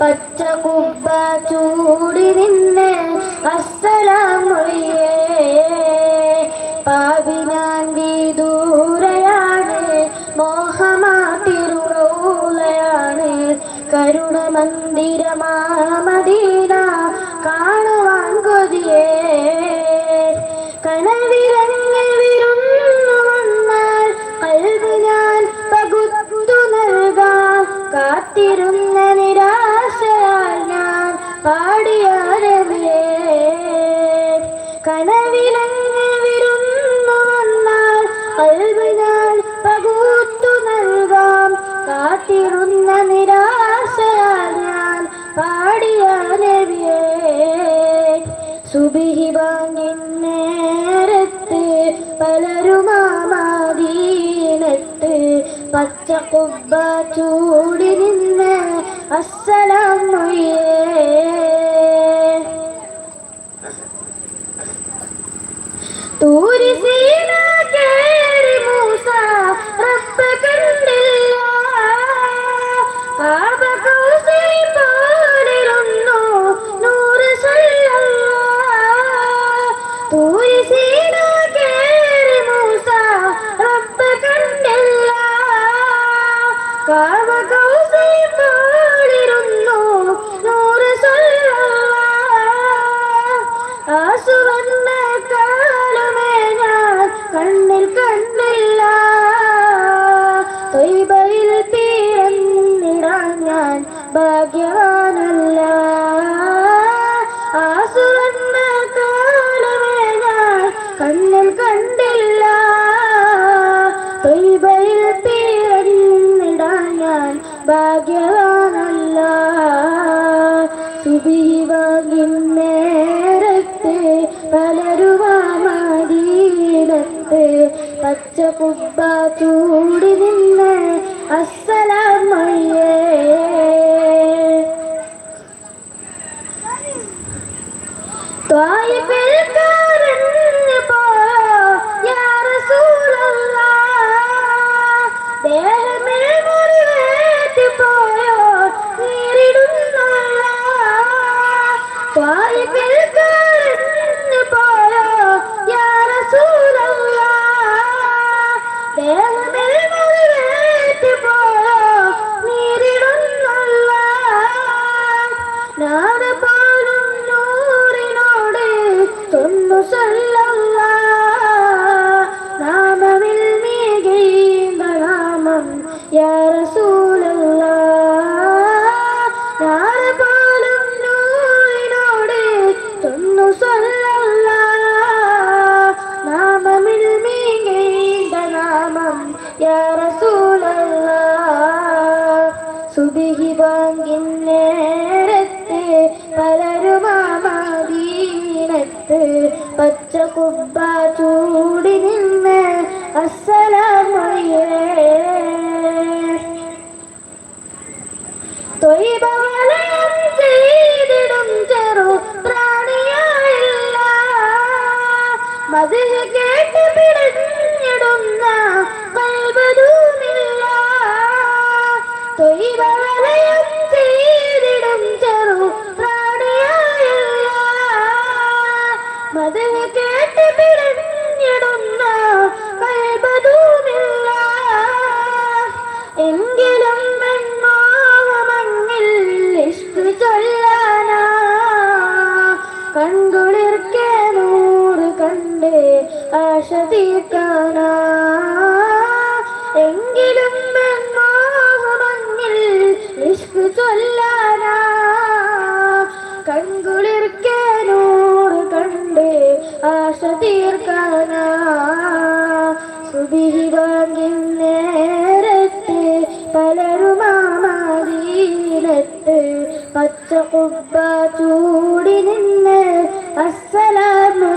പച്ച കുബ്ബ ചൂടി നിന്നെ അസ്സലാമൊഴിയേ പാവിനാൻ വിദൂരയാണ് മോഹമാട്ടിരുളയാണ് കരുണ മന്ദിരമാമദീന കാണുവാൻ കൊതിയേ. കനവിരങ്ങ് വിരുന്നു വന്നാൽ കൽവ് ഞാൻ പകുത്തു നൽകാം. കാത്തിരുന്ന സുബിഹി വാങ്ങിന്നേരത്ത് പലരുമാമാദീനത്ത് പച്ച കുബ്ബ ചൂടി നിന്ന് അസ്സലാം മൊയ്യേ. ഭാഗ്യവാനല്ല ആ സുവർണ കാലമേ ഞാൻ കണ്ടില്ല. തൊയ്ബയിൽ പിറന്നിടാൻ ഞാൻ ഭാഗ്യവാനല്ല സുബീവാകിൻ നേരത്ത് പലരുവാമദീനത്ത് പച്ച കുബ്ബ ചൂടി നിന്ന് അസ്സലാമയ്യേ ത്വായിഫിൽ കരഞ്ഞു പോയോ യാ റസൂലല്ലാഹ് ദേഹമേ മുറിവേറ്റ് പോയോ നേരിടുന്നല്ല ത്വായിഫിൽ കരഞ്ഞു പോയോ യാ റസൂലല്ലാഹ് ദേഹമേ മുറിവേറ്റ് പോയോ നേരിടുന്നല്ല നാട് യാ റസൂലല്ല നാട് പോലും നൂറിനോട് ചൊന്നു സല്ലല്ല നാമമിൽ മീകീന്ത നാമം യാ സുബിഹി പച്ച കുബ്ബ ചൂടി കേട്ട് പിടിഞ്ഞിടുന്ന കൽബതുമില്ല മദീനത്ത് പച്ച കുബ്ബ ചൂടി നിന്ന് അസ്സലാമു